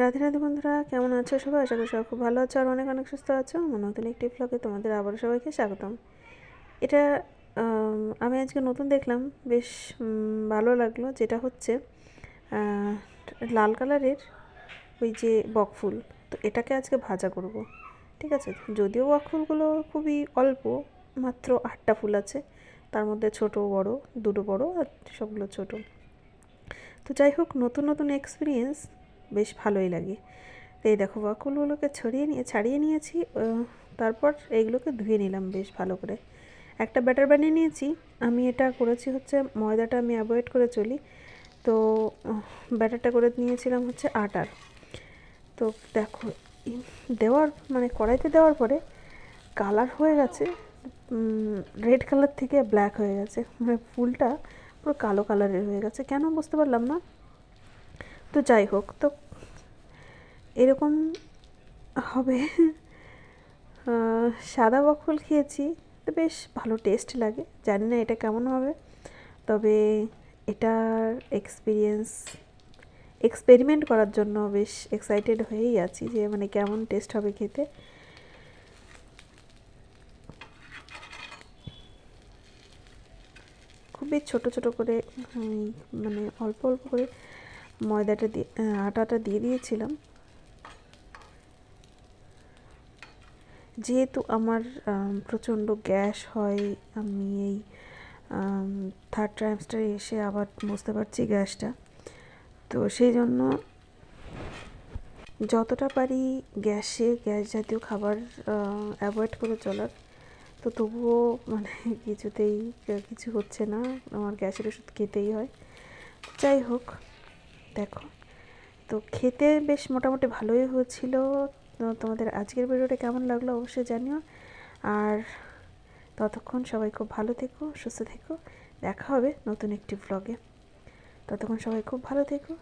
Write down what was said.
রাধে রাধে বন্ধুরা, কেমন আছো সবাই? আশা করি সবাই খুব ভালো আছো আর অনেক অনেক সুস্থ আছো। আমার নতুন একটি ব্লগে তোমাদের আবারও সবাইকে স্বাগতম। এটা আমি আজকে নতুন দেখলাম, বেশ ভালো লাগল। যেটা হচ্ছে লাল কালারের ওই যে বকফুল তো এটাকে আজকে ভাজা করব। ঠিক আছে? যদিও বকফুলগুলো খুবই অল্প, মাত্র আটটা ফুল আছে। তার মধ্যে ছোট, বড়, দুটো বড় আর সবগুলো ছোট। তো যাই হোক, নতুন নতুন এক্সপিরিয়েন্স বেশ ভালোই লাগে। তো এই দেখো বাকুলগুলোকে ছড়িয়ে নিয়ে, ছাড়িয়ে নিয়েছি। তারপর এইগুলোকে ধুয়ে নিলাম বেশ ভালো করে। একটা ব্যাটার বানিয়ে নিয়েছি। আমি এটা করেছি হচ্ছে, ময়দাটা আমি অ্যাভয়েড করে চলি। তো ব্যাটারটা করে নিয়েছিলাম হচ্ছে আটার। তো দেখো দেওয়ার মানে কড়াইতে দেওয়ার পরে কালার হয়ে গেছে। রেড কালার থেকে ব্ল্যাক হয়ে গেছে। মানে ফুলটা পুরো কালো কালারের হয়ে গেছে। কেন বুঝতে পারলাম না। তো যাই হোক, তো এরকম হবে। সাদা বকফুল খেয়েছি, তো বেশ ভালো টেস্ট লাগে, জানি না এটা কেমন হবে। তবে এটার এক্সপিরিয়েন্স এক্সপেরিমেন্ট করার জন্য বেশ এক্সাইটেড হয়েই আছি যে মানে কেমন টেস্ট হবে খেতে। খুবই ছোট ছোট করে মানে অল্প অল্প করে ময়দাটা দিয়ে আটাটা দিয়ে দিয়েছিলাম। যেহেতু আমার প্রচণ্ড গ্যাস হয়, আমি এই থার্ড ট্রাইমস্টারে এসে আবার বুঝতে পারছি গ্যাসটা। তো সেই জন্য যতটা পারি গ্যাসে, গ্যাস জাতীয় খাবার অ্যাভয়েড করে চলার। তো তবুও মানে কিছুতেই, কিছু হচ্ছে না, আমার গ্যাসের ওষুধ খেতেই হয়। যাই হোক দেখো। তো খেতে বেশ মোটামুটি ভালোই হয়েছিল। তো তোমাদের আজকের ভিডিওটা কেমন লাগল অবশ্যই জানিও। আর ততক্ষণ সবাই খুব ভালো থেকো, সুস্থ থেকো। দেখা হবে নতুন একটি ব্লগে ততক্ষণ সবাই খুব ভালো থেকো।